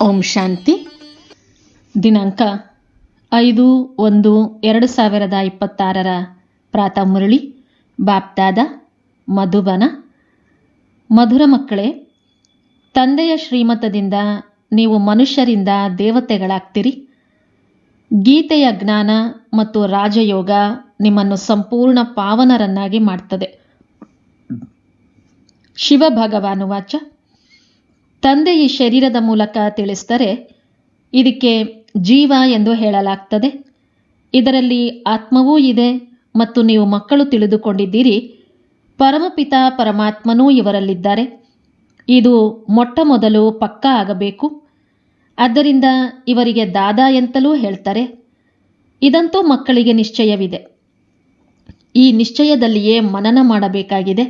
ಓಂ ಶಾಂತಿ. ದಿನಾಂಕ ಐದು ಒಂದು ಎರಡು ಸಾವಿರದ ಇಪ್ಪತ್ತಾರರ ಪ್ರಾತ ಮುರಳಿ ಬಾಪ್ದಾದ ಮಧುಬನ. ಮಧುರ ಮಕ್ಕಳೇ, ತಂದೆಯ ಶ್ರೀಮತದಿಂದ ನೀವು ಮನುಷ್ಯರಿಂದ ದೇವತೆಗಳಾಗ್ತೀರಿ. ಗೀತೆಯ ಜ್ಞಾನ ಮತ್ತು ರಾಜಯೋಗ ನಿಮ್ಮನ್ನು ಸಂಪೂರ್ಣ ಪಾವನರನ್ನಾಗಿ ಮಾಡ್ತದೆ. ಶಿವ ಭಗವಾನು ವಾಚ ತಂದೆ ಈ ಶರೀರದ ಮೂಲಕ ತಿಳಿಸ್ತಾರೆ ಇದಕ್ಕೆ ಜೀವ ಎಂದು ಹೇಳಲಾಗ್ತದೆ. ಇದರಲ್ಲಿ ಆತ್ಮವೂ ಇದೆ ಮತ್ತು ನೀವು ಮಕ್ಕಳು ತಿಳಿದುಕೊಂಡಿದ್ದೀರಿ. ಪರಮಪಿತ ಪರಮಾತ್ಮನೂ ಇವರಲ್ಲಿದ್ದಾರೆ. ಇದು ಮೊಟ್ಟ ಮೊದಲು ಪಕ್ಕ ಆಗಬೇಕು. ಆದ್ದರಿಂದ ಇವರಿಗೆ ದಾದಾ ಎಂತಲೂ ಹೇಳ್ತಾರೆ. ಇದಂತೂ ಮಕ್ಕಳಿಗೆ ನಿಶ್ಚಯವಿದೆ. ಈ ನಿಶ್ಚಯದಲ್ಲಿಯೇ ಮನನ ಮಾಡಬೇಕಾಗಿದೆ.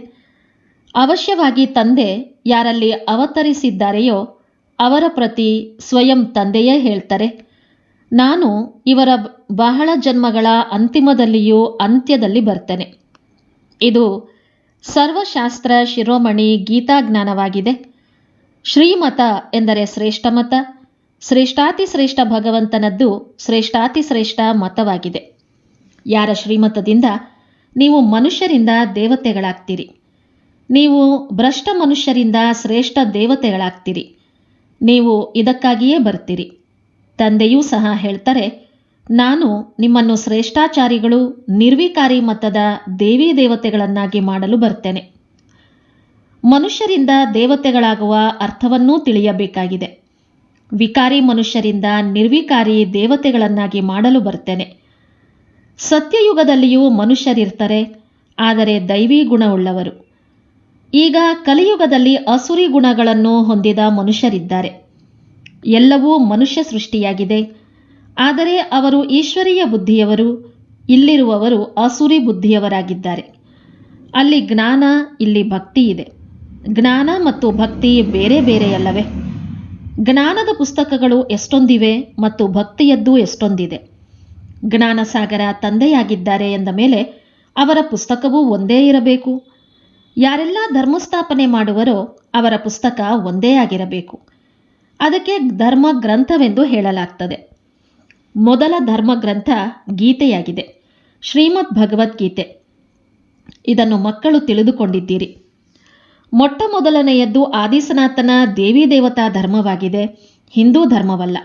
ಅವಶ್ಯವಾಗಿ ತಂದೆ ಯಾರಲ್ಲಿ ಅವತರಿಸಿದ್ದಾರೆಯೋ ಅವರ ಪ್ರತಿ ಸ್ವಯಂ ತಂದೆಯೇ ಹೇಳ್ತಾರೆ. ನಾನು ಇವರ ಬಹಳ ಜನ್ಮಗಳ ಅಂತಿಮದಲ್ಲಿಯೂ ಅಂತ್ಯದಲ್ಲಿ ಬರ್ತೇನೆ. ಇದು ಸರ್ವಶಾಸ್ತ್ರ ಶಿರೋಮಣಿ ಗೀತಾಜ್ಞಾನವಾಗಿದೆ ಶ್ರೀಮತ ಎಂದರೆ ಶ್ರೇಷ್ಠ ಮತ, ಶ್ರೇಷ್ಠಾತಿ ಶ್ರೇಷ್ಠ ಭಗವಂತನದ್ದು ಶ್ರೇಷ್ಠಾತಿ ಶ್ರೇಷ್ಠ ಮತವಾಗಿದೆ. ಯಾರ ಶ್ರೀಮತದಿಂದ ನೀವು ಮನುಷ್ಯರಿಂದ ದೇವತೆಗಳಾಗ್ತೀರಿ? ನೀವು ಭ್ರಷ್ಟ ಮನುಷ್ಯರಿಂದ ಶ್ರೇಷ್ಠ ದೇವತೆಗಳಾಗ್ತೀರಿ. ನೀವು ಇದಕ್ಕಾಗಿಯೇ ಬರ್ತೀರಿ. ತಂದೆಯೂ ಸಹ ಹೇಳ್ತಾರೆ, ನಾನು ನಿಮ್ಮನ್ನು ಶ್ರೇಷ್ಠಾಚಾರಿಗಳು, ನಿರ್ವಿಕಾರಿ ಮತದ ದೇವಿ ದೇವತೆಗಳನ್ನಾಗಿ ಮಾಡಲು ಬರ್ತೇನೆ. ಮನುಷ್ಯರಿಂದ ದೇವತೆಗಳಾಗುವ ಅರ್ಥವನ್ನೂ ತಿಳಿಯಬೇಕಾಗಿದೆ. ವಿಕಾರಿ ಮನುಷ್ಯರಿಂದ ನಿರ್ವಿಕಾರಿ ದೇವತೆಗಳನ್ನಾಗಿ ಮಾಡಲು ಬರ್ತೇನೆ. ಸತ್ಯಯುಗದಲ್ಲಿಯೂ ಮನುಷ್ಯರಿರ್ತಾರೆ, ಆದರೆ ದೈವಿ ಗುಣವುಳ್ಳವರು. ಈಗ ಕಲಿಯುಗದಲ್ಲಿ ಅಸುರಿ ಗುಣಗಳನ್ನು ಹೊಂದಿದ ಮನುಷ್ಯರಿದ್ದಾರೆ. ಎಲ್ಲವೂ ಮನುಷ್ಯ ಸೃಷ್ಟಿಯಾಗಿದೆ. ಆದರೆ ಅವರು ಈಶ್ವರೀಯ ಬುದ್ಧಿಯವರು, ಇಲ್ಲಿರುವವರು ಅಸುರಿ ಬುದ್ಧಿಯವರಾಗಿದ್ದಾರೆ. ಅಲ್ಲಿ ಜ್ಞಾನ, ಇಲ್ಲಿ ಭಕ್ತಿ ಇದೆ. ಜ್ಞಾನ ಮತ್ತು ಭಕ್ತಿ ಬೇರೆ ಬೇರೆಯಲ್ಲವೇ? ಜ್ಞಾನದ ಪುಸ್ತಕಗಳು ಎಷ್ಟೊಂದಿವೆ ಮತ್ತು ಭಕ್ತಿಯದ್ದು ಎಷ್ಟೊಂದಿದೆ? ಜ್ಞಾನಸಾಗರ ತಂದೆಯಾಗಿದ್ದಾರೆ ಎಂದ ಮೇಲೆ ಅವರ ಪುಸ್ತಕವೂ ಒಂದೇ ಇರಬೇಕು. ಯಾರೆಲ್ಲ ಧರ್ಮಸ್ಥಾಪನೆ ಮಾಡುವರೋ ಅವರ ಪುಸ್ತಕ ಒಂದೇ ಆಗಿರಬೇಕು. ಅದಕ್ಕೆ ಧರ್ಮ ಗ್ರಂಥವೆಂದು ಹೇಳಲಾಗ್ತದೆ. ಮೊದಲ ಧರ್ಮ ಗ್ರಂಥ ಗೀತೆಯಾಗಿದೆ. ಶ್ರೀಮದ್ ಭಗವದ್ಗೀತೆ ಇದನ್ನು ಮಕ್ಕಳು ತಿಳಿದುಕೊಂಡಿದ್ದೀರಿ. ಮೊಟ್ಟ ಮೊದಲನೆಯದ್ದು ಆದಿಸನಾತನ ದೇವಿ ದೇವತಾ ಧರ್ಮವಾಗಿದೆ. ಹಿಂದೂ ಧರ್ಮವಲ್ಲ.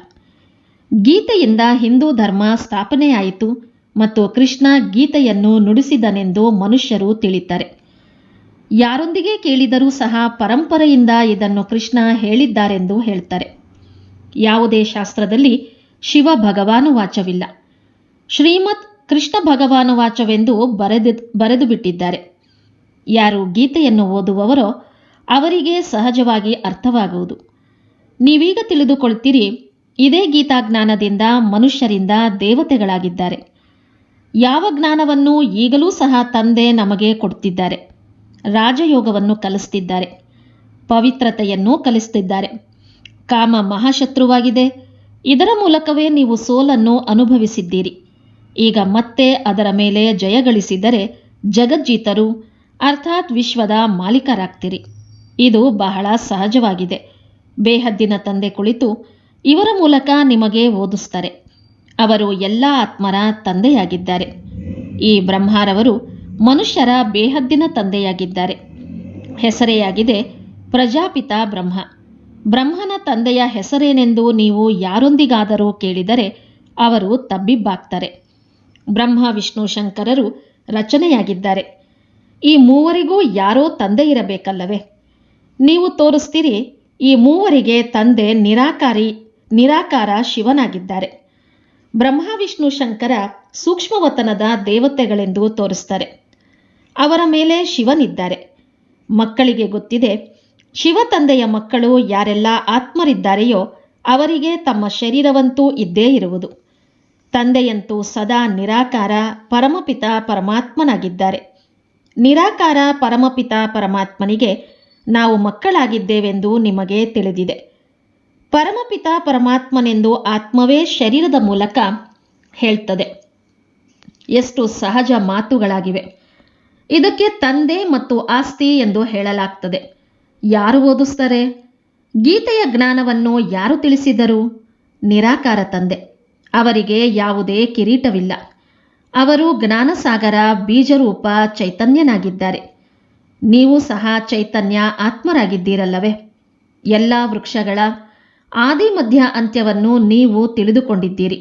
ಗೀತೆಯಿಂದ ಹಿಂದೂ ಧರ್ಮ ಸ್ಥಾಪನೆಯಾಯಿತು ಮತ್ತು ಕೃಷ್ಣ ಗೀತೆಯನ್ನು ನುಡಿಸಿದನೆಂದು ಮನುಷ್ಯರು ತಿಳಿತಾರೆ. ಯಾರೊಂದಿಗೆ ಕೇಳಿದರೂ ಸಹ ಪರಂಪರೆಯಿಂದ ಇದನ್ನು ಕೃಷ್ಣ ಹೇಳಿದ್ದಾರೆಂದು ಹೇಳ್ತಾರೆ. ಯಾವುದೇ ಶಾಸ್ತ್ರದಲ್ಲಿ ಶಿವ ಭಗವಾನು ವಾಚವಿಲ್ಲ. ಶ್ರೀಮತ್ ಕೃಷ್ಣ ಭಗವಾನು ವಾಚವೆಂದು ಬರೆದು ಬರೆದು ಬಿಟ್ಟಿದ್ದಾರೆ. ಯಾರು ಗೀತೆಯನ್ನು ಓದುವವರೋ ಅವರಿಗೆ ಸಹಜವಾಗಿ ಅರ್ಥವಾಗುವುದು. ನೀವೀಗ ತಿಳಿದುಕೊಳ್ತೀರಿ, ಇದೇ ಗೀತಾಜ್ಞಾನದಿಂದ ಮನುಷ್ಯರಿಂದ ದೇವತೆಗಳಾಗಿದ್ದಾರೆ. ಯಾವ ಜ್ಞಾನವನ್ನು ಈಗಲೂ ಸಹ ತಂದೆ ನಮಗೆ ಕೊಡ್ತಿದ್ದಾರೆ. ರಾಜಯೋಗವನ್ನು ಕಲಿಸ್ತಿದ್ದಾರೆ. ಪವಿತ್ರತೆಯನ್ನು ಕಲಿಸ್ತಿದ್ದಾರೆ. ಕಾಮ ಮಹಾಶತ್ರುವಾಗಿದೆ. ಇದರ ಮೂಲಕವೇ ನೀವು ಸೋಲನ್ನು ಅನುಭವಿಸಿದ್ದೀರಿ. ಈಗ ಮತ್ತೆ ಅದರ ಮೇಲೆ ಜಯಗಳಿಸಿದರೆ ಜಗಜ್ಜೀತರು, ಅರ್ಥಾತ್ ವಿಶ್ವದ ಮಾಲೀಕರಾಗ್ತೀರಿ. ಇದು ಬಹಳ ಸಹಜವಾಗಿದೆ. ಬೇಹದ್ದಿನ ತಂದೆ ಕುಳಿತು ಇವರ ಮೂಲಕ ನಿಮಗೆ ಓದಿಸ್ತಾರೆ. ಅವರು ಎಲ್ಲ ಆತ್ಮರ ತಂದೆಯಾಗಿದ್ದಾರೆ. ಈ ಬ್ರಹ್ಮಾರವರು ಮನುಷ್ಯರ ಬೇಹದ್ದಿನ ತಂದೆಯಾಗಿದ್ದಾರೆ. ಹೆಸರೆಯಾಗಿದೆ ಪ್ರಜಾಪಿತ ಬ್ರಹ್ಮ. ಬ್ರಹ್ಮನ ತಂದೆಯ ಹೆಸರೇನೆಂದು ನೀವು ಯಾರೊಂದಿಗಾದರೂ ಕೇಳಿದರೆ ಅವರು ತಬ್ಬಿಬ್ಬಾಗ್ತಾರೆ. ಬ್ರಹ್ಮ, ವಿಷ್ಣು, ಶಂಕರರು ರಚನೆಯಾಗಿದ್ದಾರೆ. ಈ ಮೂವರಿಗೂ ಯಾರೋ ತಂದೆ ಇರಬೇಕಲ್ಲವೇ? ನೀವು ತೋರಿಸ್ತೀರಿ, ಈ ಮೂವರಿಗೆ ತಂದೆ ನಿರಾಕಾರಿ, ನಿರಾಕಾರ ಶಿವನಾಗಿದ್ದಾರೆ. ಬ್ರಹ್ಮ, ವಿಷ್ಣು, ಶಂಕರ ಸೂಕ್ಷ್ಮವತನದ ದೇವತೆಗಳೆಂದು ತೋರಿಸ್ತಾರೆ. ಅವರ ಮೇಲೆ ಶಿವನಿದ್ದಾರೆ. ಮಕ್ಕಳಿಗೆ ಗೊತ್ತಿದೆ, ಶಿವ ತಂದೆಯ ಮಕ್ಕಳು ಯಾರೆಲ್ಲ ಆತ್ಮರಿದ್ದಾರೆಯೋ ಅವರಿಗೆ ತಮ್ಮ ಶರೀರವಂತೂ ಇದ್ದೇ ಇರುವುದು. ತಂದೆಯಂತೂ ಸದಾ ನಿರಾಕಾರ, ಪರಮಪಿತ, ಪರಮಾತ್ಮನಾಗಿದ್ದಾರೆ. ನಿರಾಕಾರ, ಪರಮಪಿತ, ಪರಮಾತ್ಮನಿಗೆ ನಾವು ಮಕ್ಕಳಾಗಿದ್ದೇವೆಂದು ನಿಮಗೆ ತಿಳಿದಿದೆ. ಪರಮಪಿತ, ಪರಮಾತ್ಮನೆಂದು ಆತ್ಮವೇ ಶರೀರದ ಮೂಲಕ ಹೇಳ್ತದೆ. ಎಷ್ಟು ಸಹಜ ಮಾತುಗಳಾಗಿವೆ. ಇದಕ್ಕೆ ತಂದೆ ಮತ್ತು ಆಸ್ತಿ ಎಂದು ಹೇಳಲಾಗ್ತದೆ. ಯಾರು ಓದಿಸ್ತಾರೆ? ಗೀತೆಯ ಜ್ಞಾನವನ್ನು ಯಾರು ತಿಳಿಸಿದರು? ನಿರಾಕಾರ ತಂದೆ. ಅವರಿಗೆ ಯಾವುದೇ ಕಿರೀಟವಿಲ್ಲ. ಅವರು ಜ್ಞಾನಸಾಗರ ಬೀಜರೂಪ ಚೈತನ್ಯನಾಗಿದ್ದಾರೆ. ನೀವು ಸಹ ಚೈತನ್ಯ ಆತ್ಮರಾಗಿದ್ದೀರಲ್ಲವೇ? ಎಲ್ಲ ವೃಕ್ಷಗಳ ಆದಿ ಮಧ್ಯ ಅಂತ್ಯವನ್ನು ನೀವು ತಿಳಿದುಕೊಂಡಿದ್ದೀರಿ.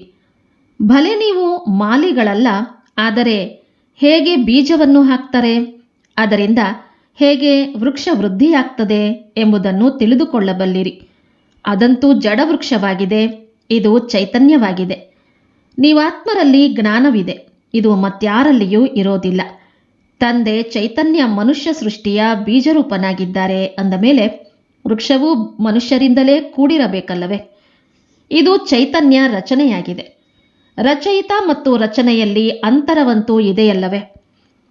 ಭಲೆ ನೀವು ಮಾಲಿಗಳಲ್ಲ, ಆದರೆ ಹೇಗೆ ಬೀಜವನ್ನು ಹಾಕ್ತಾರೆ? ಅದರಿಂದ ಹೇಗೆ ವೃಕ್ಷ ವೃದ್ಧಿಯಾಗ್ತದೆ ಎಂಬುದನ್ನು ತಿಳಿದುಕೊಳ್ಳಬಲ್ಲಿರಿ. ಅದಂತೂ ಜಡವೃಕ್ಷವಾಗಿದೆ ಇದು ಚೈತನ್ಯವಾಗಿದೆ. ನೀವಾತ್ಮರಲ್ಲಿ ಜ್ಞಾನವಿದೆ, ಇದು ಮತ್ಯಾರಲ್ಲಿಯೂ ಇರೋದಿಲ್ಲ. ತಂದೆ ಚೈತನ್ಯ ಮನುಷ್ಯ ಸೃಷ್ಟಿಯ ಬೀಜರೂಪನಾಗಿದ್ದಾರೆ ಅಂದ ಮೇಲೆ ವೃಕ್ಷವು ಮನುಷ್ಯರಿಂದಲೇ ಕೂಡಿರಬೇಕಲ್ಲವೇ? ಇದು ಚೈತನ್ಯ ರಚನೆಯಾಗಿದೆ. ರಚಯಿತ ಮತ್ತು ರಚನೆಯಲ್ಲಿ ಅಂತರವಂತೂ ಇದೆಯಲ್ಲವೇ?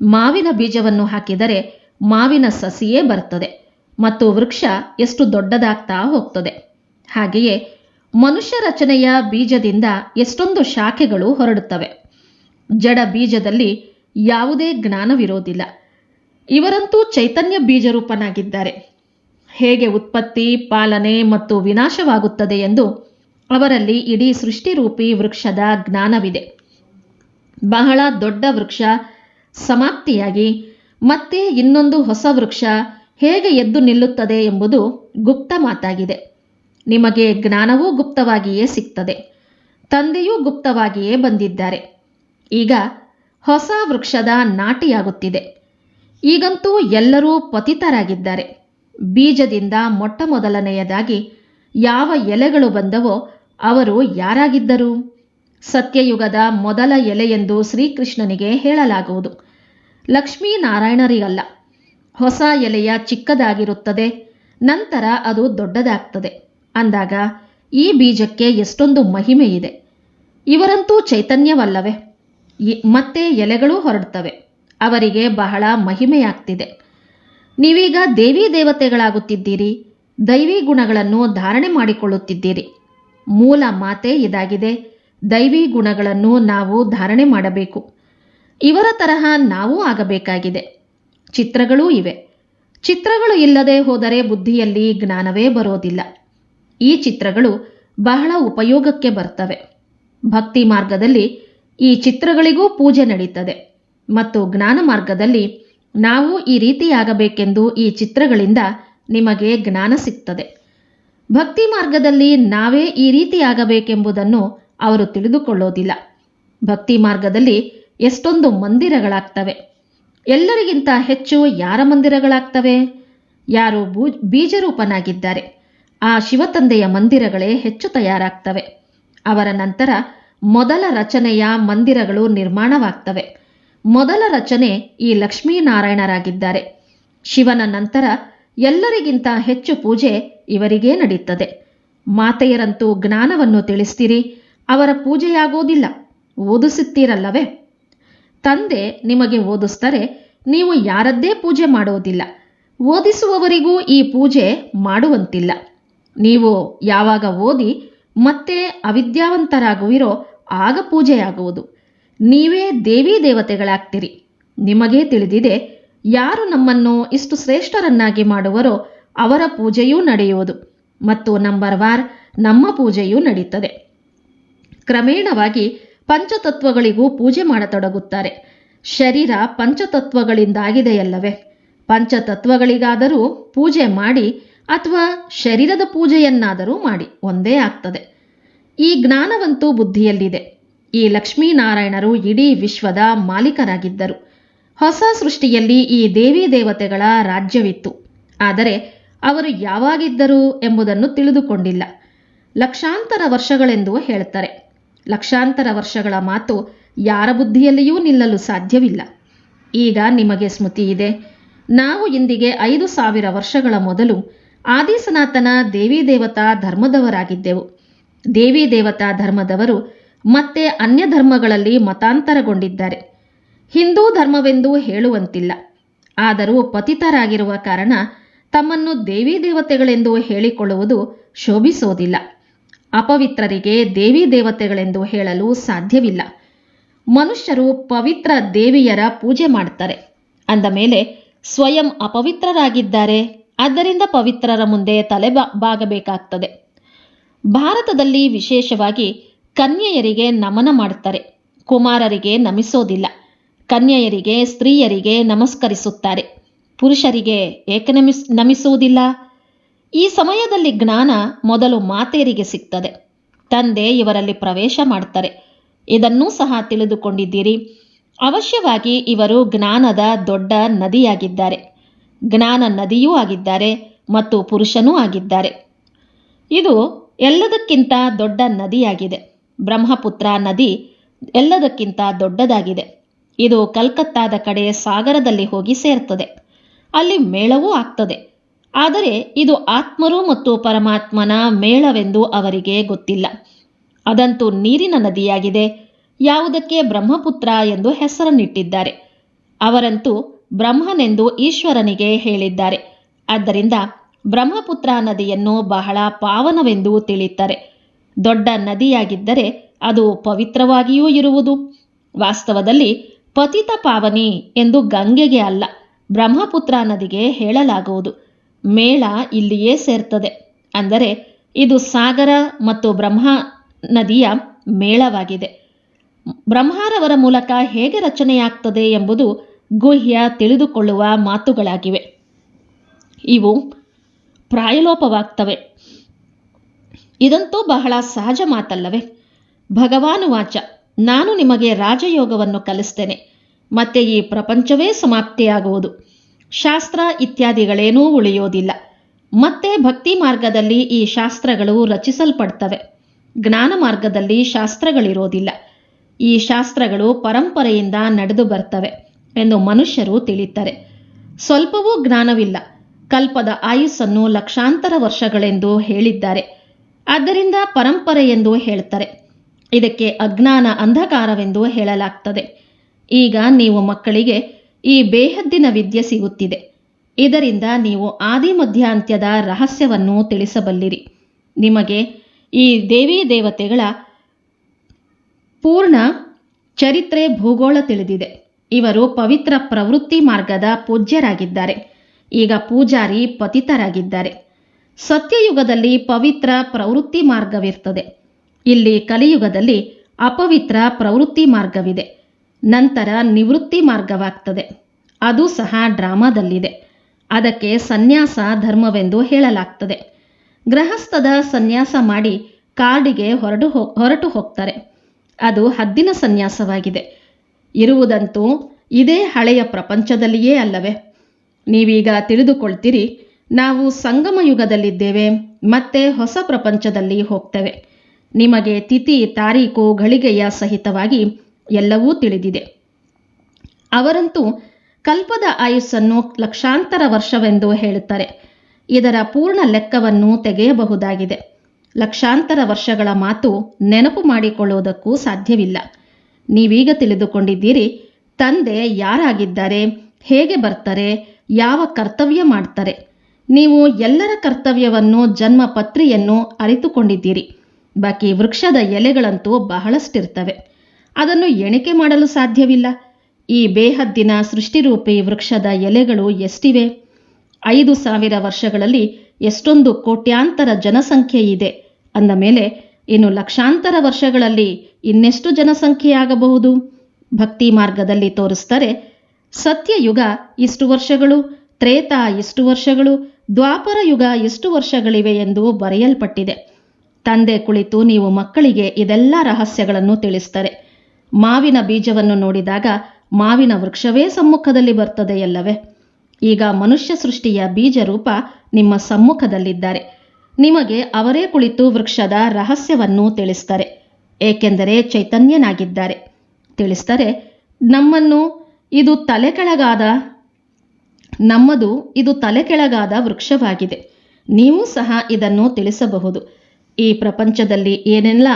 ಮಾವಿನ ಬೀಜವನ್ನು ಹಾಕಿದರೆ ಮಾವಿನ ಸಸಿಯೇ ಬರುತ್ತದೆ ಮತ್ತು ವೃಕ್ಷ ಎಷ್ಟು ದೊಡ್ಡದಾಗ್ತಾ ಹೋಗ್ತದೆ? ಹಾಗೆಯೇ ಮನುಷ್ಯ ರಚನೆಯ ಬೀಜದಿಂದ ಎಷ್ಟೊಂದು ಶಾಖೆಗಳು ಹೊರಡುತ್ತವೆ? ಜಡ ಬೀಜದಲ್ಲಿ ಯಾವುದೇ ಜ್ಞಾನವಿರೋದಿಲ್ಲ ಇವರಂತೂ ಚೈತನ್ಯ ಬೀಜರೂಪನಾಗಿದ್ದಾರೆ. ಹೇಗೆ ಉತ್ಪತ್ತಿ, ಪಾಲನೆ ಮತ್ತು ವಿನಾಶವಾಗುತ್ತದೆ ಎಂದು ಅವರಲ್ಲಿ ಇಡೀ ಸೃಷ್ಟಿರೂಪಿ ವೃಕ್ಷದ ಜ್ಞಾನವಿದೆ. ಬಹಳ ದೊಡ್ಡ ವೃಕ್ಷ ಸಮಾಪ್ತಿಯಾಗಿ ಮತ್ತೆ ಇನ್ನೊಂದು ಹೊಸ ವೃಕ್ಷ ಹೇಗೆ ಎದ್ದು ನಿಲ್ಲುತ್ತದೆ ಎಂಬುದು ಗುಪ್ತ ಮಾತಾಗಿದೆ. ನಿಮಗೆ ಜ್ಞಾನವೂ ಗುಪ್ತವಾಗಿಯೇ ಸಿಗ್ತದೆ. ತಂದೆಯೂ ಗುಪ್ತವಾಗಿಯೇ ಬಂದಿದ್ದಾರೆ. ಈಗ ಹೊಸ ವೃಕ್ಷದ ನಾಟಿಯಾಗುತ್ತಿದೆ. ಈಗಂತೂ ಎಲ್ಲರೂ ಪತಿತರಾಗಿದ್ದಾರೆ. ಬೀಜದಿಂದ ಮೊಟ್ಟ ಮೊದಲನೆಯದಾಗಿ ಯಾವ ಎಲೆಗಳು ಬಂದವೋ ಅವರು ಯಾರಾಗಿದ್ದರು? ಸತ್ಯಯುಗದ ಮೊದಲ ಎಲೆಯೆಂದು ಶ್ರೀಕೃಷ್ಣನಿಗೆ ಹೇಳಲಾಗುವುದು. ಲಕ್ಷ್ಮೀನಾರಾಯಣರಿಗಲ್ಲ. ಹೊಸ ಎಲೆಯ ಚಿಕ್ಕದಾಗಿರುತ್ತದೆ. ನಂತರ ಅದು ದೊಡ್ಡದಾಗ್ತದೆ. ಅಂದಾಗ ಈ ಬೀಜಕ್ಕೆ ಎಷ್ಟೊಂದು ಮಹಿಮೆ ಇದೆ ಇವರಂತೂ ಚೈತನ್ಯವಲ್ಲವೇ? ಮತ್ತೆ ಎಲೆಗಳೂ ಹೊರಡ್ತವೆ. ಅವರಿಗೆ ಬಹಳ ಮಹಿಮೆಯಾಗ್ತಿದೆ. ನೀವೀಗ ದೇವಿ ದೇವತೆಗಳಾಗುತ್ತಿದ್ದೀರಿ. ದೈವಿ ಗುಣಗಳನ್ನು ಧಾರಣೆ ಮಾಡಿಕೊಳ್ಳುತ್ತಿದ್ದೀರಿ. ಮೂಲ ಮಾತೇ ಇದಾಗಿದೆ. ದೈವಿ ಗುಣಗಳನ್ನು ನಾವು ಧಾರಣೆ ಮಾಡಬೇಕು. ಇವರ ತರಹ ನಾವೂ ಆಗಬೇಕಾಗಿದೆ. ಚಿತ್ರಗಳೂ ಇವೆ. ಚಿತ್ರಗಳು ಇಲ್ಲದೆ ಹೋದರೆ ಬುದ್ಧಿಯಲ್ಲಿ ಜ್ಞಾನವೇ ಬರೋದಿಲ್ಲ. ಈ ಚಿತ್ರಗಳು ಬಹಳ ಉಪಯೋಗಕ್ಕೆ ಬರ್ತವೆ. ಭಕ್ತಿ ಮಾರ್ಗದಲ್ಲಿ ಈ ಚಿತ್ರಗಳಿಗೂ ಪೂಜೆ ನಡೀತದೆ. ಮತ್ತು ಜ್ಞಾನ ಮಾರ್ಗದಲ್ಲಿ ನಾವು ಈ ರೀತಿಯಾಗಬೇಕೆಂದು ಈ ಚಿತ್ರಗಳಿಂದ ನಿಮಗೆ ಜ್ಞಾನ ಸಿಗ್ತದೆ. ಭಕ್ತಿ ಮಾರ್ಗದಲ್ಲಿ ನಾವೇ ಈ ರೀತಿಯಾಗಬೇಕೆಂಬುದನ್ನು ಅವರು ತಿಳಿದುಕೊಳ್ಳೋದಿಲ್ಲ. ಭಕ್ತಿ ಮಾರ್ಗದಲ್ಲಿ ಎಷ್ಟೊಂದು ಮಂದಿರಗಳಾಗ್ತವೆ. ಎಲ್ಲರಿಗಿಂತ ಹೆಚ್ಚು ಯಾರ ಮಂದಿರಗಳಾಗ್ತವೆ? ಯಾರು ಬೂ ಬೀಜರೂಪನಾಗಿದ್ದಾರೆ. ಆ ಶಿವತಂದೆಯ ಮಂದಿರಗಳೇ ಹೆಚ್ಚು ತಯಾರಾಗ್ತವೆ. ಅವರ ನಂತರ ಮೊದಲ ರಚನೆಯ ಮಂದಿರಗಳು ನಿರ್ಮಾಣವಾಗ್ತವೆ. ಮೊದಲ ರಚನೆ ಈ ಲಕ್ಷ್ಮೀನಾರಾಯಣರಾಗಿದ್ದಾರೆ. ಶಿವನ ನಂತರ ಎಲ್ಲರಿಗಿಂತ ಹೆಚ್ಚು ಪೂಜೆ ಇವರಿಗೇ ನಡೆಯುತ್ತದೆ ಮಾತೆಯರಂತೂ ಜ್ಞಾನವನ್ನು ತಿಳಿಸ್ತೀರಿ, ಅವರ ಪೂಜೆಯಾಗೋದಿಲ್ಲ, ಓದಿಸುತ್ತೀರಲ್ಲವೇ? ತಂದೆ ನಿಮಗೆ ಓದಿಸ್ತಾರೆ, ನೀವು ಯಾರದ್ದೇ ಪೂಜೆ ಮಾಡುವುದಿಲ್ಲ ಓದಿಸುವವರಿಗೂ ಈ ಪೂಜೆ ಮಾಡುವಂತಿಲ್ಲ. ನೀವು ಯಾವಾಗ ಓದಿ ಮತ್ತೆ ಅವಿದ್ಯಾವಂತರಾಗುವಿರೋ ಆಗ ಪೂಜೆಯಾಗುವುದು. ನೀವೇ ದೇವಿ ದೇವತೆಗಳಾಗ್ತೀರಿ. ನಿಮಗೇ ತಿಳಿದಿದೆ, ಯಾರು ನಮ್ಮನ್ನು ಇಷ್ಟು ಶ್ರೇಷ್ಠರನ್ನಾಗಿ ಮಾಡುವರೋ ಅವರ ಪೂಜೆಯೂ ನಡೆಯುವುದು. ಮತ್ತು ನಂಬರ್ ವಾರ್ ನಮ್ಮ ಪೂಜೆಯೂ ನಡೀತದೆ. ಕ್ರಮೇಣವಾಗಿ ಪಂಚತತ್ವಗಳಿಗೂ ಪೂಜೆ ಮಾಡತೊಡಗುತ್ತಾರೆ. ಶರೀರ ಪಂಚತತ್ವಗಳಿಂದಾಗಿದೆಯಲ್ಲವೇ? ಪಂಚತತ್ವಗಳಿಗಾದರೂ ಪೂಜೆ ಮಾಡಿ ಅಥವಾ ಶರೀರದ ಪೂಜೆಯನ್ನಾದರೂ ಮಾಡಿ ಒಂದೇ ಆಗ್ತದೆ. ಈ ಜ್ಞಾನವಂತೂ ಬುದ್ಧಿಯಲ್ಲಿದೆ. ಈ ಲಕ್ಷ್ಮೀನಾರಾಯಣರು ಇಡೀ ವಿಶ್ವದ ಮಾಲೀಕರಾಗಿದ್ದರು. ಹೊಸ ಸೃಷ್ಟಿಯಲ್ಲಿ ಈ ದೇವಿ ದೇವತೆಗಳ ರಾಜ್ಯವಿತ್ತು. ಆದರೆ ಅವರು ಯಾವಾಗಿದ್ದರು ಎಂಬುದನ್ನು ತಿಳಿದುಕೊಂಡಿಲ್ಲ. ಲಕ್ಷಾಂತರ ವರ್ಷಗಳೆಂದು ಹೇಳ್ತಾರೆ ಲಕ್ಷಾಂತರ ವರ್ಷಗಳ ಮಾತು ಯಾರ ಬುದ್ಧಿಯಲ್ಲಿಯೂ ನಿಲ್ಲಲು ಸಾಧ್ಯವಿಲ್ಲ. ಈಗ ನಿಮಗೆ ಸ್ಮೃತಿ ಇದೆ. ನಾವು ಇಂದಿಗೆ ಐದು ಸಾವಿರ ವರ್ಷಗಳ ಮೊದಲು ಆದಿಸನಾತನ ದೇವಿ ದೇವತಾ ಧರ್ಮದವರಾಗಿದ್ದೆವು. ದೇವಿ ದೇವತಾ ಧರ್ಮದವರು ಮತ್ತೆ ಅನ್ಯ ಧರ್ಮಗಳಲ್ಲಿ ಮತಾಂತರಗೊಂಡಿದ್ದಾರೆ. ಹಿಂದೂ ಧರ್ಮವೆಂದು ಹೇಳುವಂತಿಲ್ಲ. ಆದರೂ ಪತಿತರಾಗಿರುವ ಕಾರಣ ತಮ್ಮನ್ನು ದೇವಿ ದೇವತೆಗಳೆಂದು ಹೇಳಿಕೊಳ್ಳುವುದು ಶೋಭಿಸೋದಿಲ್ಲ. ಅಪವಿತ್ರರಿಗೆ ದೇವಿ ದೇವತೆಗಳೆಂದು ಹೇಳಲು ಸಾಧ್ಯವಿಲ್ಲ. ಮನುಷ್ಯರು ಪವಿತ್ರ ದೇವಿಯರ ಪೂಜೆ ಮಾಡ್ತಾರೆ ಅಂದ ಮೇಲೆ, ಸ್ವಯಂ ಅಪವಿತ್ರರಾಗಿದ್ದಾರೆ, ಆದ್ದರಿಂದ ಪವಿತ್ರರ ಮುಂದೆ ತಲೆ ಬಾಗಬೇಕಾಗ್ತದೆ. ಭಾರತದಲ್ಲಿ ವಿಶೇಷವಾಗಿ ಕನ್ಯೆಯರಿಗೆ ನಮನ ಮಾಡ್ತಾರೆ ಕುಮಾರರಿಗೆ ನಮಿಸೋದಿಲ್ಲ. ಕನ್ಯೆಯರಿಗೆ, ಸ್ತ್ರೀಯರಿಗೆ ನಮಸ್ಕರಿಸುತ್ತಾರೆ. ಪುರುಷರಿಗೆ ಏಕೆ ನಮಿಸ್, ನಮಿಸುವುದಿಲ್ಲ? ಈ ಸಮಯದಲ್ಲಿ ಜ್ಞಾನ ಮೊದಲು ಮಾತೆಯರಿಗೆ ಸಿಗ್ತದೆ. ತಂದೆ ಇವರಲ್ಲಿ ಪ್ರವೇಶ ಮಾಡ್ತಾರೆ. ಇದನ್ನೂ ಸಹ ತಿಳಿದುಕೊಂಡಿದ್ದೀರಿ. ಅವಶ್ಯವಾಗಿ ಇವರು ಜ್ಞಾನದ ದೊಡ್ಡ ನದಿಯಾಗಿದ್ದಾರೆ. ಜ್ಞಾನ ನದಿಯೂ ಆಗಿದ್ದಾರೆ ಮತ್ತು ಪುರುಷನೂ ಆಗಿದ್ದಾರೆ. ಇದು ಎಲ್ಲದಕ್ಕಿಂತ ದೊಡ್ಡ ನದಿಯಾಗಿದೆ. ಬ್ರಹ್ಮಪುತ್ರ ನದಿ ಎಲ್ಲದಕ್ಕಿಂತ ದೊಡ್ಡದಾಗಿದೆ. ಇದು ಕಲ್ಕತ್ತಾದ ಕಡೆ ಸಾಗರದಲ್ಲಿ ಹೋಗಿ ಸೇರ್ತದೆ. ಅಲ್ಲಿ ಮೇಳವೂ ಆಗ್ತದೆ. ಆದರೆ ಇದು ಆತ್ಮರು ಮತ್ತು ಪರಮಾತ್ಮನ ಮೇಳವೆಂದು ಅವರಿಗೆ ಗೊತ್ತಿಲ್ಲ. ಅದಂತೂ ನೀರಿನ ನದಿಯಾಗಿದೆ. ಯಾವುದಕ್ಕೆ ಬ್ರಹ್ಮಪುತ್ರ ಎಂದು ಹೆಸರನ್ನಿಟ್ಟಿದ್ದಾರೆ. ಅವರಂತೂ ಬ್ರಹ್ಮನೆಂದು ಈಶ್ವರನಿಗೆ ಹೇಳಿದ್ದಾರೆ. ಆದ್ದರಿಂದ ಬ್ರಹ್ಮಪುತ್ರ ನದಿಯನ್ನು ಬಹಳ ಪಾವನವೆಂದು ತಿಳಿಯುತ್ತಾರೆ. ದೊಡ್ಡ ನದಿಯಾಗಿದ್ದರೆ ಅದು ಪವಿತ್ರವಾಗಿಯೂ ಇರುವುದು. ವಾಸ್ತವದಲ್ಲಿ ಪತಿತ ಪಾವನಿ ಎಂದು ಗಂಗೆಗೆ ಅಲ್ಲ. ಬ್ರಹ್ಮಪುತ್ರ ನದಿಗೆ ಹೇಳಲಾಗುವುದು. ಮೇಳ ಇಲ್ಲಿಯೇ ಸೇರ್ತದೆ. ಅಂದರೆ, ಇದು ಸಾಗರ ಮತ್ತು ಬ್ರಹ್ಮ ನದಿಯ ಮೇಳವಾಗಿದೆ. ಬ್ರಹ್ಮಾರವರ ಮೂಲಕ ಹೇಗೆ ರಚನೆಯಾಗ್ತದೆ ಎಂಬುದು ಗುಹ್ಯ ತಿಳಿದುಕೊಳ್ಳುವ ಮಾತುಗಳಾಗಿವೆ. ಇವು ಪ್ರಾಯಲೋಪವಾಗ್ತವೆ. ಇದಂತೂ ಬಹಳ ಸಹಜ ಮಾತಲ್ಲವೇ? ಭಗವಾನು ವಾಚ, ನಾನು ನಿಮಗೆ ರಾಜಯೋಗವನ್ನು ಕಲಿಸ್ತೇನೆ. ಮತ್ತೆ ಈ ಪ್ರಪಂಚವೇ ಸಮಾಪ್ತಿಯಾಗುವುದು. ಶಾಸ್ತ್ರ ಇತ್ಯಾದಿಗಳೇನೂ ಉಳಿಯೋದಿಲ್ಲ. ಮತ್ತೆ ಭಕ್ತಿ ಮಾರ್ಗದಲ್ಲಿ ಈ ಶಾಸ್ತ್ರಗಳು ರಚಿಸಲ್ಪಡ್ತವೆ. ಜ್ಞಾನ ಮಾರ್ಗದಲ್ಲಿ ಶಾಸ್ತ್ರಗಳಿರೋದಿಲ್ಲ. ಈ ಶಾಸ್ತ್ರಗಳು ಪರಂಪರೆಯಿಂದ ನಡೆದು ಬರ್ತವೆ ಎಂದು ಮನುಷ್ಯರು ತಿಳಿತಾರೆ. ಸ್ವಲ್ಪವೂ ಜ್ಞಾನವಿಲ್ಲ. ಕಲ್ಪದ ಆಯುಸ್ಸನ್ನು ಲಕ್ಷಾಂತರ ವರ್ಷಗಳೆಂದು ಹೇಳಿದ್ದಾರೆ. ಆದ್ದರಿಂದ ಪರಂಪರೆ ಎಂದು ಹೇಳ್ತಾರೆ. ಇದಕ್ಕೆ ಅಜ್ಞಾನ ಅಂಧಕಾರವೆಂದು ಹೇಳಲಾಗ್ತದೆ. ಈಗ ನೀವು ಮಕ್ಕಳಿಗೆ ಈ ಬೇಹದ್ದಿನ ವಿದ್ಯೆ ಸಿಗುತ್ತಿದೆ. ಇದರಿಂದ ನೀವು ಆದಿ ಮಧ್ಯಾಂತ್ಯದ ರಹಸ್ಯವನ್ನು ತಿಳಿಸಬಲ್ಲಿರಿ. ನಿಮಗೆ ಈ ದೇವಿ ದೇವತೆಗಳ ಪೂರ್ಣ ಚರಿತ್ರೆ ಭೂಗೋಳ ತಿಳಿದಿದೆ. ಇವರು ಪವಿತ್ರ ಪ್ರವೃತ್ತಿ ಮಾರ್ಗದ ಪೂಜ್ಯರಾಗಿದ್ದಾರೆ. ಈಗ ಪೂಜಾರಿ ಪತಿತರಾಗಿದ್ದಾರೆ. ಸತ್ಯಯುಗದಲ್ಲಿ ಪವಿತ್ರ ಪ್ರವೃತ್ತಿ ಮಾರ್ಗವಿರ್ತದೆ. ಇಲ್ಲಿ ಕಲಿಯುಗದಲ್ಲಿ ಅಪವಿತ್ರ ಪ್ರವೃತ್ತಿ ಮಾರ್ಗವಿದೆ. ನಂತರ ನಿವೃತ್ತಿ ಮಾರ್ಗವಾಗ್ತದೆ. ಅದು ಸಹ ಡ್ರಾಮಾದಲ್ಲಿದೆ. ಅದಕ್ಕೆ ಸನ್ಯಾಸ ಧರ್ಮವೆಂದು ಹೇಳಲಾಗ್ತದೆ. ಗೃಹಸ್ಥದ ಸನ್ಯಾಸ ಮಾಡಿ ಕಾಡಿಗೆ ಹೊರಟು ಹೋ, ಹೊರಟು ಹೋಗ್ತಾರೆ. ಅದು ಹದ್ದಿನ ಸನ್ಯಾಸವಾಗಿದೆ. ಇರುವುದಂತೂ ಇದೇ ಹಳೆಯ ಪ್ರಪಂಚದಲ್ಲಿಯೇ ಅಲ್ಲವೇ? ನೀವೀಗ ತಿಳಿದುಕೊಳ್ತೀರಿ, ನಾವು ಸಂಗಮ ಯುಗದಲ್ಲಿದ್ದೇವೆ, ಮತ್ತೆ ಹೊಸ ಪ್ರಪಂಚದಲ್ಲಿ ಹೋಗ್ತೇವೆ. ನಿಮಗೆ ತಿಥಿ, ತಾರೀಕು, ಗಳಿಗೆಯ ಸಹಿತವಾಗಿ ಎಲ್ಲವೂ ತಿಳಿದಿದೆ. ಅವರಂತೂ ಕಲ್ಪದ ಆಯುಸ್ಸನ್ನು ಲಕ್ಷಾಂತರ ವರ್ಷವೆಂದು ಹೇಳುತ್ತಾರೆ. ಇದರ ಪೂರ್ಣ ಲೆಕ್ಕವನ್ನು ತೆಗೆಯಬಹುದಾಗಿದೆ. ಲಕ್ಷಾಂತರ ವರ್ಷಗಳ ಮಾತು ನೆನಪು ಮಾಡಿಕೊಳ್ಳುವುದಕ್ಕೂ ಸಾಧ್ಯವಿಲ್ಲ. ನೀವೀಗ ತಿಳಿದುಕೊಂಡಿದ್ದೀರಿ, ತಂದೆ ಯಾರಾಗಿದ್ದಾರೆ, ಹೇಗೆ ಬರ್ತಾರೆ, ಯಾವ ಕರ್ತವ್ಯ ಮಾಡ್ತಾರೆ. ನೀವು ಎಲ್ಲರ ಕರ್ತವ್ಯವನ್ನು, ಜನ್ಮ ಪತ್ರಿಯನ್ನು ಅರಿತುಕೊಂಡಿದ್ದೀರಿ. ಬಾಕಿ ವೃಕ್ಷದ ಎಲೆಗಳಂತೂ ಬಹಳಷ್ಟಿರ್ತವೆ. ಅದನ್ನು ಎಣಿಕೆ ಮಾಡಲು ಸಾಧ್ಯವಿಲ್ಲ. ಈ ಬೇಹದ್ದಿನ ಸೃಷ್ಟಿರೂಪಿ ವೃಕ್ಷದ ಎಲೆಗಳು ಎಷ್ಟಿವೆ? ಐದು ಸಾವಿರ ವರ್ಷಗಳಲ್ಲಿ ಎಷ್ಟೊಂದು ಕೋಟ್ಯಾಂತರ ಜನಸಂಖ್ಯೆ ಇದೆ. ಅಂದ ಮೇಲೆ, ಇನ್ನು ಲಕ್ಷಾಂತರ ವರ್ಷಗಳಲ್ಲಿ ಇನ್ನೆಷ್ಟು ಜನಸಂಖ್ಯೆಯಾಗಬಹುದು? ಭಕ್ತಿ ಮಾರ್ಗದಲ್ಲಿ ತೋರಿಸ್ತಾರೆ ಸತ್ಯಯುಗ ಇಷ್ಟು ವರ್ಷಗಳು, ತ್ರೇತ ಇಷ್ಟು ವರ್ಷಗಳು, ದ್ವಾಪರ ಯುಗ ಎಷ್ಟು ವರ್ಷಗಳಿವೆ ಎಂದು ಬರೆಯಲ್ಪಟ್ಟಿದೆ. ತಂದೆ ಕುಳಿತು ನೀವು ಮಕ್ಕಳಿಗೆ ಇದೆಲ್ಲ ರಹಸ್ಯಗಳನ್ನು ತಿಳಿಸ್ತಾರೆ ಮಾವಿನ ಬೀಜವನ್ನು ನೋಡಿದಾಗ ಮಾವಿನ ವೃಕ್ಷವೇ ಸಮ್ಮುಖದಲ್ಲಿ ಬರ್ತದೆಯಲ್ಲವೇ ಈಗ ಮನುಷ್ಯ ಸೃಷ್ಟಿಯ ಬೀಜರೂಪ ನಿಮ್ಮ ಸಮ್ಮುಖದಲ್ಲಿದ್ದಾರೆ. ನಿಮಗೆ ಅವರೇ ಕುಳಿತು ವೃಕ್ಷದ ರಹಸ್ಯವನ್ನು ತಿಳಿಸ್ತಾರೆ ಏಕೆಂದರೆ ಚೈತನ್ಯನಾಗಿದ್ದಾರೆ. ತಿಳಿಸ್ತಾರೆ ನಮ್ಮನ್ನು ಇದು ತಲೆ ಕೆಳಗಾದ ನಮ್ಮದು ಇದು ತಲೆ ಕೆಳಗಾದ ವೃಕ್ಷವಾಗಿದೆ. ನೀವು ಸಹ ಇದನ್ನು ತಿಳಿಸಬಹುದು. ಈ ಪ್ರಪಂಚದಲ್ಲಿ ಏನೆಲ್ಲ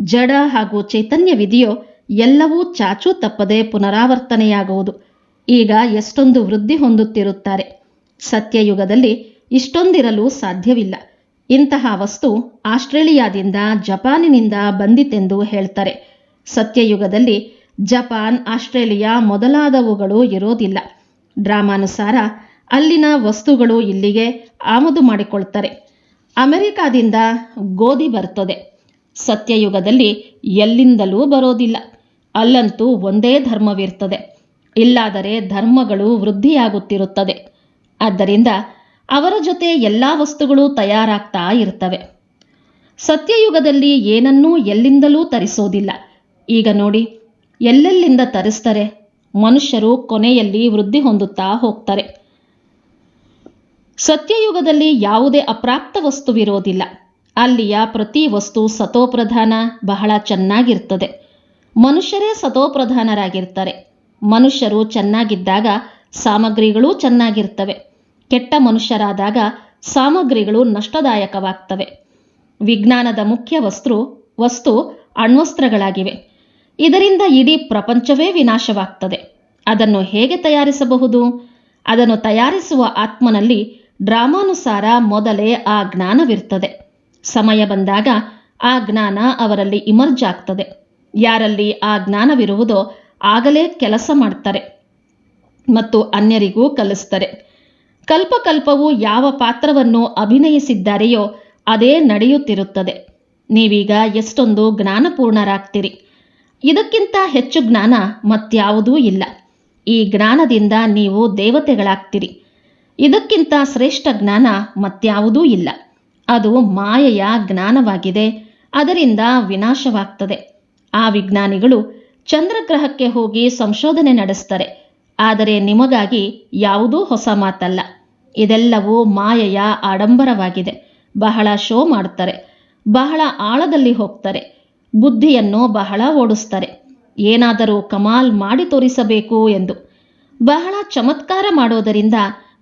ಜಡ ಹಾಗೂ ಚೈತನ್ಯವಿದೆಯೋ ಎಲ್ಲವೂ ಚಾಚೂ ತಪ್ಪದೆ ಪುನರಾವರ್ತನೆಯಾಗುವುದು. ಈಗ ಎಷ್ಟೊಂದು ವೃದ್ಧಿ ಹೊಂದುತ್ತಿರುತ್ತಾರೆ. ಸತ್ಯಯುಗದಲ್ಲಿ ಇಷ್ಟೊಂದಿರಲು ಸಾಧ್ಯವಿಲ್ಲ. ಇಂತಹ ವಸ್ತು ಆಸ್ಟ್ರೇಲಿಯಾದಿಂದ ಜಪಾನಿನಿಂದ ಬಂದಿತೆಂದು ಹೇಳ್ತಾರೆ. ಸತ್ಯಯುಗದಲ್ಲಿ ಜಪಾನ್, ಆಸ್ಟ್ರೇಲಿಯಾ ಮೊದಲಾದವುಗಳು ಇರೋದಿಲ್ಲ. ಡ್ರಾಮಾನುಸಾರ ಅಲ್ಲಿನ ವಸ್ತುಗಳು ಇಲ್ಲಿಗೆ ಆಮದು ಮಾಡಿಕೊಳ್ತಾರೆ. ಅಮೆರಿಕಾದಿಂದ ಗೋಧಿ ಬರ್ತದೆ. ಸತ್ಯಯುಗದಲ್ಲಿ ಎಲ್ಲಿಂದಲೂ ಬರೋದಿಲ್ಲ. ಅಲ್ಲಂತೂ ಒಂದೇ ಧರ್ಮವಿರ್ತದೆ. ಇಲ್ಲಾದರೆ ಧರ್ಮಗಳು ವೃದ್ಧಿಯಾಗುತ್ತಿರುತ್ತದೆ. ಆದ್ದರಿಂದ ಅವರ ಜೊತೆ ಎಲ್ಲ ವಸ್ತುಗಳು ತಯಾರಾಗ್ತಾ ಇರ್ತವೆ. ಸತ್ಯಯುಗದಲ್ಲಿ ಏನನ್ನೂ ಎಲ್ಲಿಂದಲೂ ತರಿಸೋದಿಲ್ಲ. ಈಗ ನೋಡಿ, ಎಲ್ಲೆಲ್ಲಿಂದ ತರಿಸ್ತಾರೆ? ಮನುಷ್ಯರು ಕೊನೆಯಲ್ಲಿ ವೃದ್ಧಿ ಹೊಂದುತ್ತಾ ಹೋಗ್ತಾರೆ. ಸತ್ಯಯುಗದಲ್ಲಿ ಯಾವುದೇ ಅಪ್ರಾಪ್ತ ವಸ್ತುವಿರೋದಿಲ್ಲ. ಅಲ್ಲಿಯ ಪ್ರತಿ ವಸ್ತು ಸತೋಪ್ರಧಾನ, ಬಹಳ ಚೆನ್ನಾಗಿರ್ತದೆ. ಮನುಷ್ಯರೇ ಸತೋಪ್ರಧಾನರಾಗಿರ್ತಾರೆ. ಮನುಷ್ಯರು ಚೆನ್ನಾಗಿದ್ದಾಗ ಸಾಮಗ್ರಿಗಳೂ ಚೆನ್ನಾಗಿರ್ತವೆ. ಕೆಟ್ಟ ಮನುಷ್ಯರಾದಾಗ ಸಾಮಗ್ರಿಗಳು ನಷ್ಟದಾಯಕವಾಗ್ತವೆ. ವಿಜ್ಞಾನದ ಮುಖ್ಯ ವಸ್ತು ವಸ್ತು ಅಣ್ವಸ್ತ್ರಗಳಾಗಿವೆ. ಇದರಿಂದ ಇಡೀ ಪ್ರಪಂಚವೇ ವಿನಾಶವಾಗ್ತದೆ. ಅದನ್ನು ಹೇಗೆ ತಯಾರಿಸಬಹುದು? ಅದನ್ನು ತಯಾರಿಸುವ ಆತ್ಮನಲ್ಲಿ ಡ್ರಾಮಾನುಸಾರ ಮೊದಲೇ ಆ ಜ್ಞಾನವಿರ್ತದೆ. ಸಮಯ ಬಂದಾಗ ಆ ಜ್ಞಾನ ಅವರಲ್ಲಿ ಇಮರ್ಜ್ ಆಗ್ತದೆ. ಯಾರಲ್ಲಿ ಆ ಜ್ಞಾನವಿರುವುದೋ ಆಗಲೇ ಕೆಲಸ ಮಾಡ್ತಾರೆ ಮತ್ತು ಅನ್ಯರಿಗೂ ಕಲಿಸ್ತಾರೆ. ಕಲ್ಪಕಲ್ಪವು ಯಾವ ಪಾತ್ರವನ್ನು ಅಭಿನಯಿಸಿದ್ದಾರೆಯೋ ಅದೇ ನಡೆಯುತ್ತಿರುತ್ತದೆ. ನೀವೀಗ ಎಷ್ಟೊಂದು ಜ್ಞಾನಪೂರ್ಣರಾಗ್ತೀರಿ. ಇದಕ್ಕಿಂತ ಹೆಚ್ಚು ಜ್ಞಾನ ಮತ್ಯಾವುದೂ ಇಲ್ಲ. ಈ ಜ್ಞಾನದಿಂದ ನೀವು ದೇವತೆಗಳಾಗ್ತೀರಿ. ಇದಕ್ಕಿಂತ ಶ್ರೇಷ್ಠ ಜ್ಞಾನ ಮತ್ಯಾವುದೂ ಇಲ್ಲ. ಅದು ಮಾಯೆಯ ಜ್ಞಾನವಾಗಿದೆ, ಅದರಿಂದ ವಿನಾಶವಾಗ್ತದೆ. ಆ ವಿಜ್ಞಾನಿಗಳು ಚಂದ್ರಗ್ರಹಕ್ಕೆ ಹೋಗಿ ಸಂಶೋಧನೆ ನಡೆಸ್ತಾರೆ. ಆದರೆ ನಿಮಗಾಗಿ ಯಾವುದೂ ಹೊಸ ಮಾತಲ್ಲ. ಇದೆಲ್ಲವೂ ಮಾಯೆಯ ಆಡಂಬರವಾಗಿದೆ. ಬಹಳ ಶೋ ಮಾಡ್ತಾರೆ. ಬಹಳ ಆಳದಲ್ಲಿ ಹೋಗ್ತಾರೆ. ಬುದ್ಧಿಯನ್ನು ಬಹಳ ಓಡಿಸ್ತಾರೆ. ಏನಾದರೂ ಕಮಾಲ್ ಮಾಡಿ ತೋರಿಸಬೇಕು ಎಂದು. ಬಹಳ ಚಮತ್ಕಾರ ಮಾಡೋದರಿಂದ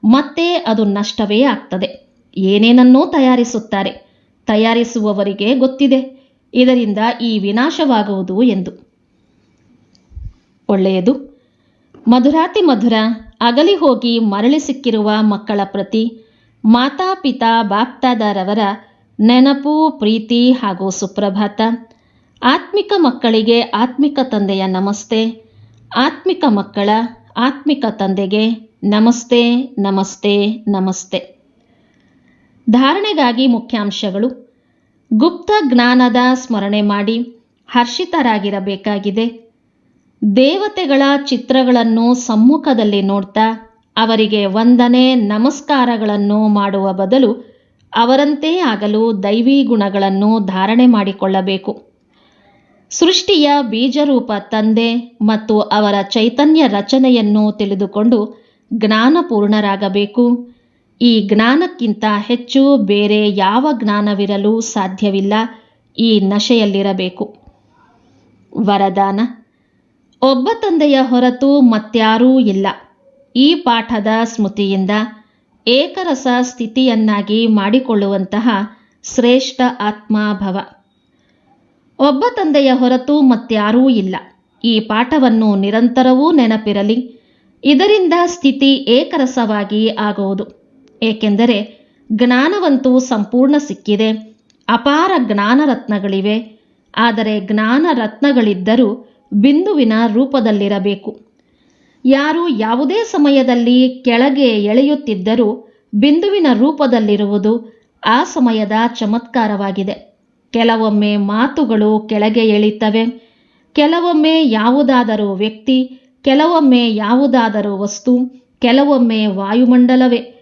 ಮತ್ತೆ ಅದು ನಷ್ಟವೇ ಆಗ್ತದೆ. ಏನೇನನ್ನೂ ತಯಾರಿಸುತ್ತಾರೆ. ತಯಾರಿಸುವವರಿಗೆ ಗೊತ್ತಿದೆ. ಇದರಿಂದ ಈ ವಿನಾಶವಾಗುವುದು ಎಂದು. ಒಳ್ಳೆಯದು. ಮಧುರಾತಿ ಮಧುರ, ಅಗಲಿ ಹೋಗಿ ಮರಳಿ ಸಿಕ್ಕಿರುವ ಮಕ್ಕಳ ಪ್ರತಿ ಮಾತಾಪಿತಾ ಬಾಪ್ತಾದಾರವರ ನೆನಪು, ಪ್ರೀತಿ ಹಾಗೂ ಸುಪ್ರಭಾತ. ಆತ್ಮಿಕ ಮಕ್ಕಳಿಗೆ ಆತ್ಮಿಕ ತಂದೆಯ ನಮಸ್ತೆ. ಆತ್ಮಿಕ ಮಕ್ಕಳ, ಆತ್ಮಿಕ ತಂದೆಗೆ ನಮಸ್ತೆ ನಮಸ್ತೆ ನಮಸ್ತೆ. ಧಾರಣೆಗಾಗಿ ಮುಖ್ಯಾಂಶಗಳು. ಗುಪ್ತ ಜ್ಞಾನದ ಸ್ಮರಣೆ ಮಾಡಿ ಹರ್ಷಿತರಾಗಿರಬೇಕಾಗಿದೆ. ದೇವತೆಗಳ ಚಿತ್ರಗಳನ್ನು ಸಮ್ಮುಖದಲ್ಲಿ ನೋಡ್ತಾ ಅವರಿಗೆ ವಂದನೆ, ನಮಸ್ಕಾರಗಳನ್ನು ಮಾಡುವ ಬದಲು ಅವರಂತೆ ಆಗಲು ದೈವಿ ಗುಣಗಳನ್ನು ಧಾರಣೆ ಮಾಡಿಕೊಳ್ಳಬೇಕು. ಸೃಷ್ಟಿಯ ಬೀಜರೂಪ ತಂದೆ ಮತ್ತು ಅವರ ಚೈತನ್ಯ ರಚನೆಯನ್ನು ತಿಳಿದುಕೊಂಡು ಜ್ಞಾನಪೂರ್ಣರಾಗಬೇಕು. ಈ ಜ್ಞಾನಕ್ಕಿಂತ ಹೆಚ್ಚು ಬೇರೆ ಯಾವ ಜ್ಞಾನವಿರಲು ಸಾಧ್ಯವಿಲ್ಲ, ಈ ನಶೆಯಲ್ಲಿರಬೇಕು. ವರದಾನ. ಒಬ್ಬ ತಂದೆಯ ಹೊರತು ಮತ್ಯಾರೂ ಇಲ್ಲ. ಈ ಪಾಠದ ಸ್ಮೃತಿಯಿಂದ ಏಕರಸ ಸ್ಥಿತಿಯನ್ನಾಗಿ ಮಾಡಿಕೊಳ್ಳುವಂತಹ ಶ್ರೇಷ್ಠ ಆತ್ಮಭವ. ಒಬ್ಬ ತಂದೆಯ ಹೊರತು ಮತ್ಯಾರೂ ಇಲ್ಲ. ಈ ಪಾಠವನ್ನು ನಿರಂತರವೂ ನೆನಪಿರಲಿ. ಇದರಿಂದ ಸ್ಥಿತಿ ಏಕರಸವಾಗಿ ಆಗುವುದು. ಏಕೆಂದರೆ ಜ್ಞಾನವಂತೂ ಸಂಪೂರ್ಣ ಸಿಕ್ಕಿದೆ. ಅಪಾರ ಜ್ಞಾನರತ್ನಗಳಿವೆ ಆದರೆ ಜ್ಞಾನ ರತ್ನಗಳಿದ್ದರೂ ಬಿಂದುವಿನ ರೂಪದಲ್ಲಿರಬೇಕು. ಯಾರು ಯಾವುದೇ ಸಮಯದಲ್ಲಿ ಕೆಳಗೆ ಎಳೆಯುತ್ತಿದ್ದರೂ ಬಿಂದುವಿನ ರೂಪದಲ್ಲಿರುವುದು ಆ ಸಮಯದ ಚಮತ್ಕಾರವಾಗಿದೆ. ಕೆಲವೊಮ್ಮೆ ಮಾತುಗಳು ಕೆಳಗೆ ಎಳಿತವೆ. ಕೆಲವೊಮ್ಮೆ ಯಾವುದಾದರೂ ವ್ಯಕ್ತಿ, ಕೆಲವೊಮ್ಮೆ ಯಾವುದಾದರೂ ವಸ್ತು, ಕೆಲವೊಮ್ಮೆ ವಾಯುಮಂಡಲವೇ.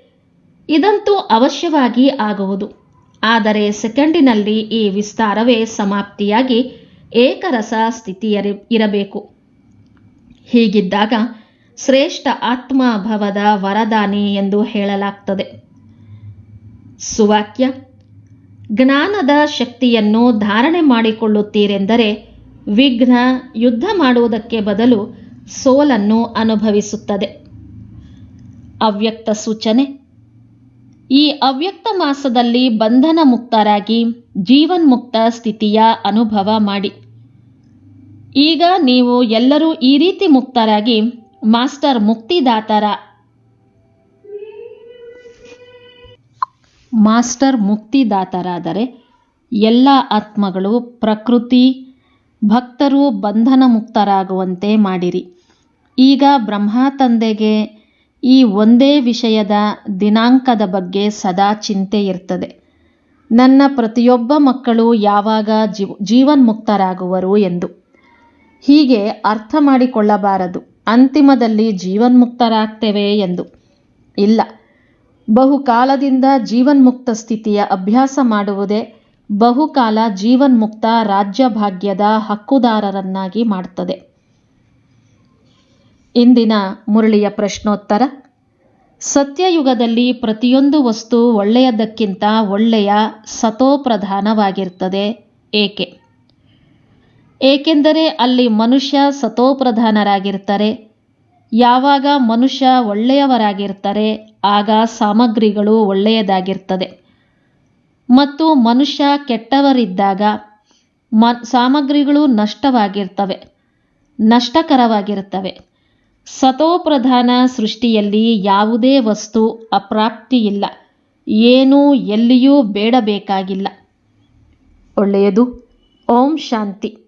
ಇದಂತೂ ಅವಶ್ಯವಾಗಿ ಆಗುವುದು. ಆದರೆ ಸೆಕೆಂಡಿನಲ್ಲಿ ಈ ವಿಸ್ತಾರವೇ ಸಮಾಪ್ತಿಯಾಗಿ ಏಕರಸ ಸ್ಥಿತಿಯರಿ ಇರಬೇಕು ಹೀಗಿದ್ದಾಗ ಶ್ರೇಷ್ಠ ಆತ್ಮಭವದ ವರದಾನಿ ಎಂದು ಹೇಳಲಾಗ್ತದೆ. ಸುವಾಕ್ಯ, ಜ್ಞಾನದ ಶಕ್ತಿಯನ್ನು ಧಾರಣೆ ಮಾಡಿಕೊಳ್ಳುತ್ತೀರೆಂದರೆ ವಿಘ್ನ ಯುದ್ಧ ಮಾಡುವುದಕ್ಕೆ ಬದಲು ಸೋಲನ್ನು ಅನುಭವಿಸುತ್ತದೆ. ಅವ್ಯಕ್ತ ಸೂಚನೆ ಈ ಅವ್ಯಕ್ತ ಮಾಸದಲ್ಲಿ ಬಂಧನ ಮುಕ್ತರಾಗಿ ಜೀವನ್ಮುಕ್ತ ಸ್ಥಿತಿಯ ಅನುಭವ ಮಾಡಿ. ಈಗ ನೀವು ಎಲ್ಲರೂ ಈ ರೀತಿ ಮುಕ್ತರಾಗಿ ಮಾಸ್ಟರ್ ಮುಕ್ತಿದಾತರ. ಮಾಸ್ಟರ್ ಮುಕ್ತಿದಾತರಾದರೆ ಎಲ್ಲ ಆತ್ಮಗಳು ಪ್ರಕೃತಿ, ಭಕ್ತರು ಬಂಧನ ಮುಕ್ತರಾಗುವಂತೆ ಮಾಡಿರಿ. ಈಗ ಬ್ರಹ್ಮ ತಂದೆಗೆ ಈ ಒಂದೇ ವಿಷಯದ ದಿನಾಂಕದ ಬಗ್ಗೆ ಸದಾ ಚಿಂತೆ ಇರ್ತದೆ. ನನ್ನ ಪ್ರತಿಯೊಬ್ಬ ಮಕ್ಕಳು ಯಾವಾಗ ಜೀವ, ಜೀವನ್ಮುಕ್ತರಾಗುವರು ಎಂದು. ಹೀಗೆ ಅರ್ಥ ಮಾಡಿಕೊಳ್ಳಬಾರದು. ಅಂತಿಮದಲ್ಲಿ ಜೀವನ್ಮುಕ್ತರಾಗ್ತೇವೆ ಎಂದು. ಇಲ್ಲ. ಬಹುಕಾಲದಿಂದ ಜೀವನ್ಮುಕ್ತ ಸ್ಥಿತಿಯ ಅಭ್ಯಾಸ ಮಾಡುವುದೇ ಬಹುಕಾಲ ಜೀವನ್ಮುಕ್ತ ರಾಜ್ಯಭಾಗ್ಯದ ಹಕ್ಕುದಾರರನ್ನಾಗಿ ಮಾಡ್ತದೆ. ಇಂದಿನ ಮುರಳಿಯ ಪ್ರಶ್ನೋತ್ತರ. ಸತ್ಯಯುಗದಲ್ಲಿ ಪ್ರತಿಯೊಂದು ವಸ್ತು ಒಳ್ಳೆಯದಕ್ಕಿಂತ ಒಳ್ಳೆಯ ಸತೋಪ್ರಧಾನವಾಗಿರ್ತದೆ ಏಕೆ? ಏಕೆಂದರೆ ಅಲ್ಲಿ ಮನುಷ್ಯ ಸತೋಪ್ರಧಾನರಾಗಿರ್ತಾರೆ. ಯಾವಾಗ ಮನುಷ್ಯ ಒಳ್ಳೆಯವರಾಗಿರ್ತಾರೆ, ಆಗ ಸಾಮಗ್ರಿಗಳು ಒಳ್ಳೆಯದಾಗಿರ್ತದೆ. ಮತ್ತು ಮನುಷ್ಯ ಕೆಟ್ಟವರಿದ್ದಾಗ ಮ, ಸಾಮಗ್ರಿಗಳು ನಷ್ಟವಾಗಿರ್ತವೆ ನಷ್ಟಕರವಾಗಿರುತ್ತವೆ ಸತೋಪ್ರಧಾನ ಸೃಷ್ಟಿಯಲ್ಲಿ ಯಾವುದೇ ವಸ್ತು ಅಪ್ರಾಪ್ತಿಯಿಲ್ಲ. ಏನೂ ಎಲ್ಲಿಯೂ ಬೇಡಬೇಕಾಗಿಲ್ಲ. ಒಳ್ಳೆಯದು. ಓಂ ಶಾಂತಿ.